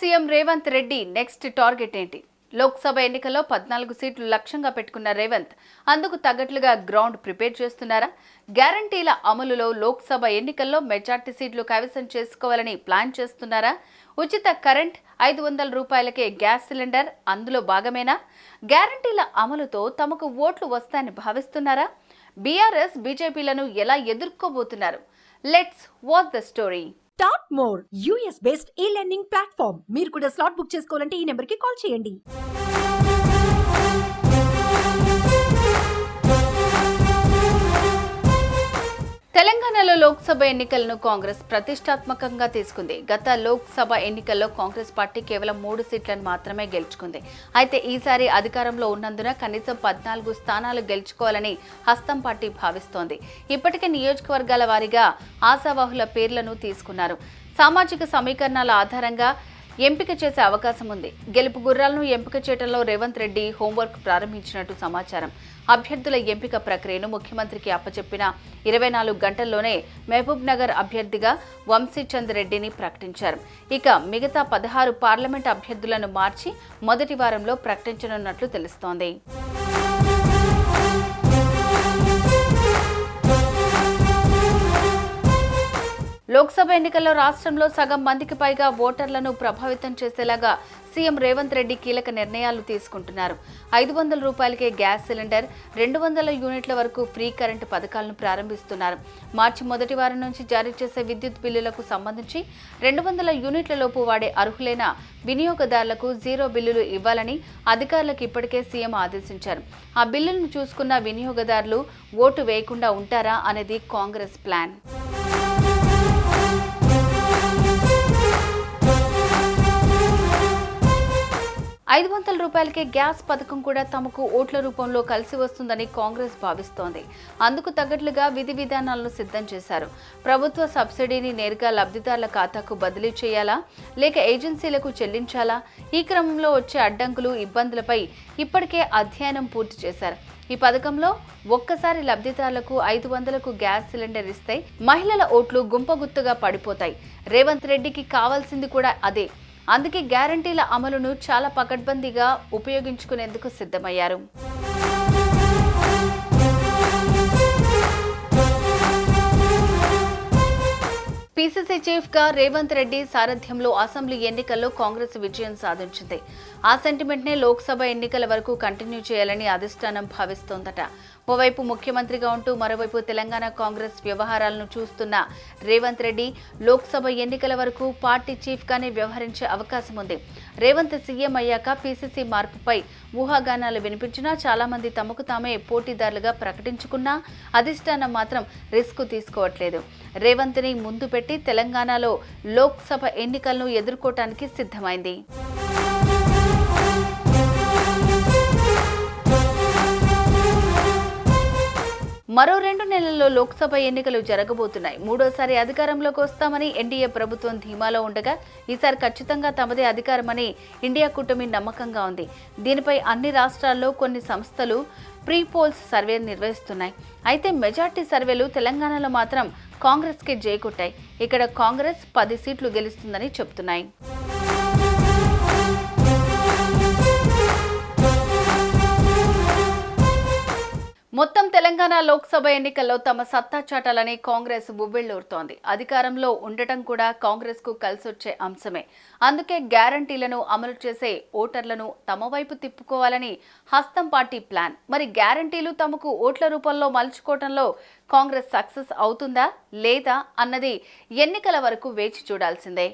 CM Revanth Reddy next target ఏంటి? లోక్సభ ఎన్నికల్లో పద్నాలుగు సీట్లు లక్ష్యంగా పెట్టుకున్న రేవంత్ అందుకు తగ్గట్లుగా గ్రౌండ్ ప్రిపేర్ చేస్తున్నారా? గ్యారంటీల అమలులో లోక్సభ ఎన్నికల్లో మెజార్టీ సీట్లు కైవసం చేసుకోవాలని ప్లాన్ చేస్తున్నారా? ఉచిత కరెంట్ ఐదు వందల రూపాయలకే గ్యాస్ సిలిండర్ అందులో భాగమేనా? గ్యారంటీల అమలుతో తమకు ఓట్లు వస్తాయని భావిస్తున్నారా? బీఆర్ఎస్ బీజేపీలను ఎలా ఎదుర్కోబోతున్నారు? Let's watch the story. Start more US based e learning platform మీరు కూడా స్లాట్ బుక్ చేసుకోవాలంటే ఈ నెంబర్కి కాల్ చేయండి. లోక్సభ ఎన్నికలను కాంగ్రెస్ ప్రతిష్టాత్మకంగా తీసుకుంది. గత లోక్సభ ఎన్నికల్లో కాంగ్రెస్ పార్టీ కేవలం మూడు సీట్లను మాత్రమే గెలుచుకుంది. అయితే ఈసారి అధికారంలో ఉన్నందున కనీసం పద్నాలుగు స్థానాలు గెలుచుకోవాలని హస్తం పార్టీ భావిస్తోంది. ఇప్పటికే నియోజకవర్గాల వారీగా ఆశావాహుల పేర్లను తీసుకున్నారు. సామాజిక సమీకరణాల ఆధారంగా ఎంపిక చేసే అవకాశం ఉంది. గెలుపు గుర్రాలను ఎంపిక చేయడంలో రేవంత్ రెడ్డి హోంవర్క్ ప్రారంభించినట్టు సమాచారం. అభ్యర్థుల ఎంపిక ప్రక్రియను ముఖ్యమంత్రికి అప్పచెప్పిన ఇరవై నాలుగు గంటల్లోనే మహబూబ్ నగర్ అభ్యర్థిగా వంశీచంద్ రెడ్డిని ప్రకటించారు. ఇక మిగతా పదహారు పార్లమెంట్ అభ్యర్థులను మార్చి మొదటి వారంలో ప్రకటించనున్నట్లు తెలుస్తోంది. లోక్సభ ఎన్నికల్లో రాష్ట్రంలో సగం మందికి పైగా ఓటర్లను ప్రభావితం చేసేలాగా సీఎం రేవంత్ రెడ్డి కీలక నిర్ణయాలు తీసుకుంటున్నారు. ఐదు వందల రూపాయలకే గ్యాస్ సిలిండర్ రెండు వందల యూనిట్ల వరకు ఫ్రీ కరెంటు పథకాలను ప్రారంభిస్తున్నారు. మార్చి మొదటి వారం నుంచి జారీ చేసే విద్యుత్ బిల్లులకు సంబంధించి రెండు వందల యూనిట్ల లోపు వాడే అర్హులైన వినియోగదారులకు జీరో బిల్లులు ఇవ్వాలని అధికారులకు ఇప్పటికే సీఎం ఆదేశించారు. ఆ బిల్లులను చూసుకున్న వినియోగదారులు ఓటు వేయకుండా ఉంటారా అనేది కాంగ్రెస్ ప్లాన్. ఐదు వందల రూపాయలకే గ్యాస్ పథకం కూడా తమకు ఓట్ల రూపంలో కలిసి వస్తుందని కాంగ్రెస్ భావిస్తోంది. అందుకు తగ్గట్లుగా విధి విధానాలను సిద్ధం చేశారు. ప్రభుత్వ సబ్సిడీని నేరుగా లబ్ధిదారుల ఖాతాకు బదిలీ చేయాలా? లేక ఏజెన్సీలకు చెల్లించాలా? ఈ క్రమంలో వచ్చే అడ్డంకులు ఇబ్బందులపై ఇప్పటికే అధ్యయనం పూర్తి చేశారు. ఈ పథకంలో ఒక్కసారి లబ్ధిదారులకు ఐదు వందలకు గ్యాస్ సిలిండర్ ఇస్తే మహిళల ఓట్లు గుంపగుత్తుగా పడిపోతాయి. రేవంత్ రెడ్డికి కావాల్సింది కూడా అదే. అందుకే గ్యారంటీల అమలును చాలా పకడ్బందీగా ఉపయోగించుకునేందుకు సిద్ధమయ్యారు. పీసీసీ చీఫ్గా రేవంత్ రెడ్డి సారథ్యంలో అసెంబ్లీ ఎన్నికల్లో కాంగ్రెస్ విజయం సాధించింది. ఆ సెంటిమెంట్ నే లోక్సభ ఎన్నికల వరకు కంటిన్యూ చేయాలని అధిష్టానం భావిస్తోందట. ఓవైపు ముఖ్యమంత్రిగా ఉంటూ మరోవైపు తెలంగాణ కాంగ్రెస్ వ్యవహారాలను చూస్తున్న రేవంత్ రెడ్డి లోక్సభ ఎన్నికల వరకు పార్టీ చీఫ్గానే వ్యవహరించే అవకాశం ఉంది. రేవంత్ సీఎం అయ్యాక పీసీసీ మార్పుపై ఊహాగానాలు వినిపించినా చాలామంది తమకు తామే పోటీదారులుగా ప్రకటించుకున్నా అధిష్టానం మాత్రం రిస్క్ తీసుకోవట్లేదు. రేవంత్ని ముందు పెట్టి తెలంగాణలో లోక్సభ ఎన్నికలను ఎదుర్కోవటానికి సిద్ధమైంది. మరో రెండు నెలల్లో లోక్సభ ఎన్నికలు జరగబోతున్నాయి. మూడోసారి అధికారంలోకి వస్తామని ఎన్డీఏ ప్రభుత్వం ధీమాలో ఉండగా ఈసారి ఖచ్చితంగా తమదే అధికారమని ఇండియా కూటమి నమ్మకంగా ఉంది. దీనిపై అన్ని రాష్ట్రాల్లో కొన్ని సంస్థలు ప్రీ పోల్స్ సర్వే నిర్వహిస్తున్నాయి. అయితే మెజార్టీ సర్వేలు తెలంగాణలో మాత్రం కాంగ్రెస్కే జయకొట్టాయి. ఇక్కడ కాంగ్రెస్ పది సీట్లు గెలుస్తుందని చెబుతున్నాయి తెలంగాణ లోక్సభ ఎన్నికల్లో తమ సత్తా చాటాలని కాంగ్రెస్ ఉవ్వెళ్ళూరుతోంది అధికారంలో ఉండటం కూడా కాంగ్రెస్కు కలిసొచ్చే అంశమే. అందుకే గ్యారంటీలను అమలు చేసే ఓటర్లను తమ వైపు తిప్పుకోవాలని హస్తం పార్టీ ప్లాన్. మరి గ్యారంటీలు తమకు ఓట్ల రూపంలో మలుచుకోవటంలో కాంగ్రెస్ సక్సెస్ అవుతుందా లేదా అన్నది ఎన్నికల వరకు వేచి చూడాల్సిందే.